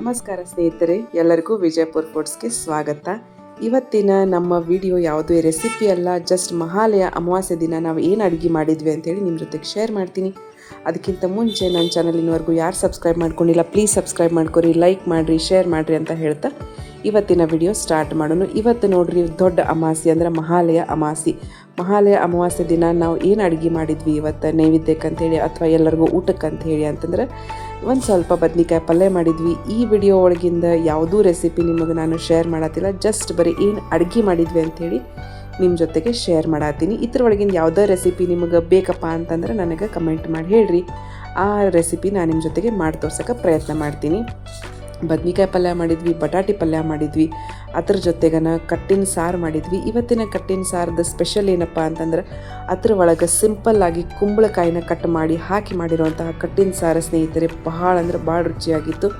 ನಮಸ್ಕಾರ ಸ್ನೇಹಿತರೆ, ಎಲ್ಲರಿಗೂ ವಿಜಯಪುರ್ ಫುಡ್ಸ್ಗೆ ಸ್ವಾಗತ. ಇವತ್ತಿನ ನಮ್ಮ ವಿಡಿಯೋ ಯಾವುದೇ ರೆಸಿಪಿ ಅಲ್ಲ ಜಸ್ಟ್ ಮಹಾಲಯ ಅಮಾವಾಸ್ಯೆ ದಿನ ನಾವು ಏನು ಅಡುಗೆ ಮಾಡಿದ್ವಿ ಅಂತೇಳಿ ನಿಮ್ಮ ಜೊತೆಗೆ ಶೇರ್ ಮಾಡ್ತೀನಿ. ಅದಕ್ಕಿಂತ ಮುಂಚೆ ನನ್ನ ಚಾನಲ್ ಇನ್ನವರೆಗೂ ಯಾರು ಸಬ್ಸ್ಕ್ರೈಬ್ ಮಾಡ್ಕೊಂಡಿಲ್ಲ ಪ್ಲೀಸ್ ಸಬ್ಸ್ಕ್ರೈಬ್ ಮಾಡ್ಕೊರಿ ಲೈಕ್ ಮಾಡಿರಿ ಶೇರ್ ಮಾಡಿರಿ ಅಂತ ಹೇಳ್ತಾ ಇವತ್ತಿನ ವಿಡಿಯೋ ಸ್ಟಾರ್ಟ್ ಮಾಡೋಣ. ಇವತ್ತು ನೋಡ್ರಿ ದೊಡ್ಡ ಅಮಾಸಿ ಅಂದರೆ ಮಹಾಲಯ ಅಮಾಸಿ ಮಹಾಲಯ ಅಮಾವಾಸ್ಯೆ ದಿನ ನಾವು ಏನು ಅಡುಗೆ ಮಾಡಿದ್ವಿ ಇವತ್ತು, ನೈವೇದ್ಯಕ್ಕೆ ಅಂತೇಳಿ ಅಥವಾ ಎಲ್ಲರಿಗೂ ಊಟಕ್ಕೆ ಅಂತ ಹೇಳಿ ಅಂತಂದ್ರೆ ಒಂದು ಸ್ವಲ್ಪ ಬದ್ನಿಕಾಯಿ ಪಲ್ಯ ಮಾಡಿದ್ವಿ. ಈ ವಿಡಿಯೋ ಒಳಗಿಂದ ಯಾವುದೂ ರೆಸಿಪಿ ನಿಮಗೆ ನಾನು ಶೇರ್ ಮಾಡತ್ತಿಲ್ಲ ಜಸ್ಟ್ ಬರೀ ಏನು ಅಡುಗೆ ಮಾಡಿದ್ವಿ ಅಂಥೇಳಿ ನಿಮ್ಮ ಜೊತೆಗೆ ಶೇರ್ ಮಾಡತ್ತೀನಿ ಇದ್ರ ಒಳಗಿಂದ ಯಾವುದೋ ರೆಸಿಪಿ ನಿಮಗೆ ಬೇಕಪ್ಪ ಅಂತಂದ್ರೆ ನನಗೆ ಕಮೆಂಟ್ ಮಾಡಿ ಹೇಳ್ರಿ. ಆ ರೆಸಿಪಿ ನಾನು ನಿಮ್ಮ ಜೊತೆಗೆ ಮಾಡಿ ತೋರ್ಸೋಕೆ ಪ್ರಯತ್ನ ಮಾಡ್ತೀನಿ. ಬದ್ನಿಕಾಯಿ ಪಲ್ಯ ಮಾಡಿದ್ವಿ ಬಟಾಟಿ ಪಲ್ಯ ಮಾಡಿದ್ವಿ, ಅದ್ರ ಜೊತೆಗನ ಕಟ್ಟಿನ ಸಾರು ಮಾಡಿದ್ವಿ. ಇವತ್ತಿನ ಕಟ್ಟಿನ ಸಾರದ ಸ್ಪೆಷಲ್ ಏನಪ್ಪ ಅಂತಂದ್ರೆ ಅದ್ರ ಒಳಗೆ ಸಿಂಪಲ್ ಆಗಿ ಕುಂಬಳಕಾಯಿನ ಕಟ್ ಮಾಡಿ ಹಾಕಿ ಮಾಡಿರುವಂತಹ ಕಟ್ಟಿನ ಸಾರು ಸ್ನೇಹಿತರೆ, ಬಹಳ ಅಂದ್ರೆ ಭಾಳ ರುಚಿಯಾಗಿತ್ತು.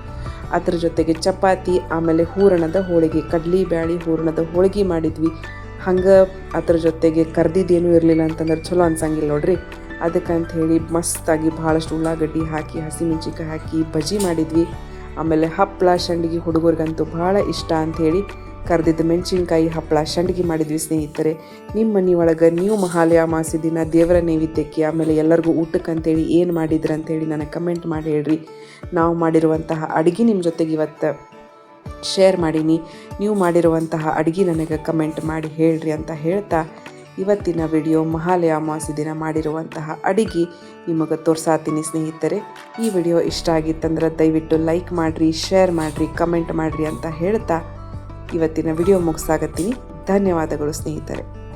ಅದ್ರ ಜೊತೆಗೆ ಚಪಾತಿ, ಆಮೇಲೆ ಹೂರಣದ ಹೋಳಿಗೆ, ಕಡ್ಲಿ ಬ್ಯಾಳಿ ಹೂರಣದ ಹೋಳಿಗೆ ಮಾಡಿದ್ವಿ. ಹಂಗೆ ಅದ್ರ ಜೊತೆಗೆ ಕರ್ದಿದ್ದೇನು ಇರಲಿಲ್ಲ ಅಂತಂದ್ರೆ ಚಲೋ ಅನ್ಸಂಗಿಲ್ಲ ನೋಡ್ರಿ. ಅದಕ್ಕಂತ ಹೇಳಿ ಮಸ್ತಾಗಿ ಭಾಳಷ್ಟು ಉಳ್ಳಾಗಡ್ಡಿ ಹಾಕಿ ಹಸಿಮೆಣ್ಸಿನ್ಕಾಯಿ ಹಾಕಿ, ಬಜ್ಜಿ ಮಾಡಿದ್ವಿ. ಆಮೇಲೆ ಹಪ್ಪಳ ಸಂಡಿಗೆ ಹುಡುಗರಿಗಂತೂ ಭಾಳ ಇಷ್ಟ ಅಂಥೇಳಿ ಕರೆದಿದ್ದ ಮೆಣಸಿನ್ಕಾಯಿ ಹಪ್ಪಳ ಸಂಡಿಗೆ ಮಾಡಿದ್ವಿ ಸ್ನೇಹಿತರೆ. ನಿಮ್ಮ ಮನೆ ಒಳಗೆ ನೀವು ಮಹಾಲಯ ಮಾಸಿ ದಿನ ದೇವರ ನೈವೇದ್ಯಕ್ಕೆ ಆಮೇಲೆ ಎಲ್ಲರಿಗೂ ಊಟಕ್ಕೆ ಅಂತೇಳಿ ಏನು ಮಾಡಿದ್ರಿ ಅಂತೇಳಿ ನನಗೆ ಕಮೆಂಟ್ ಮಾಡಿ ಹೇಳ್ರಿ. ನಾವು ಮಾಡಿರುವಂತಹ ಅಡುಗೆ ನಿಮ್ಮ ಜೊತೆಗೆ ಇವತ್ತು ಶೇರ್ ಮಾಡೀನಿ. ನೀವು ಮಾಡಿರುವಂತಹ ಅಡುಗೆ ನನಗೆ ಕಮೆಂಟ್ ಮಾಡಿ ಹೇಳ್ರಿ ಅಂತ ಹೇಳ್ತಾ ಇವತ್ತಿನ ವಿಡಿಯೋ ಮಹಾಲಯ ಅಮಾವಾಸ್ಯ ದಿನ ಮಾಡಿರುವಂತಹ ಅಡಿಗೆ ನಿಮಗೆ ತೋರ್ಸಾತೀನಿ ಸ್ನೇಹಿತರೆ. ಈ ವಿಡಿಯೋ ಇಷ್ಟ ಆಗಿತ್ತಂದ್ರೆ ದಯವಿಟ್ಟು ಲೈಕ್ ಮಾಡಿರಿ ಶೇರ್ ಮಾಡಿರಿ ಕಮೆಂಟ್ ಮಾಡಿರಿ ಅಂತ ಹೇಳ್ತಾ ಇವತ್ತಿನ ವಿಡಿಯೋ ಮುಗಿಸಾಗತ್ತೀನಿ. ಧನ್ಯವಾದಗಳು ಸ್ನೇಹಿತರೆ.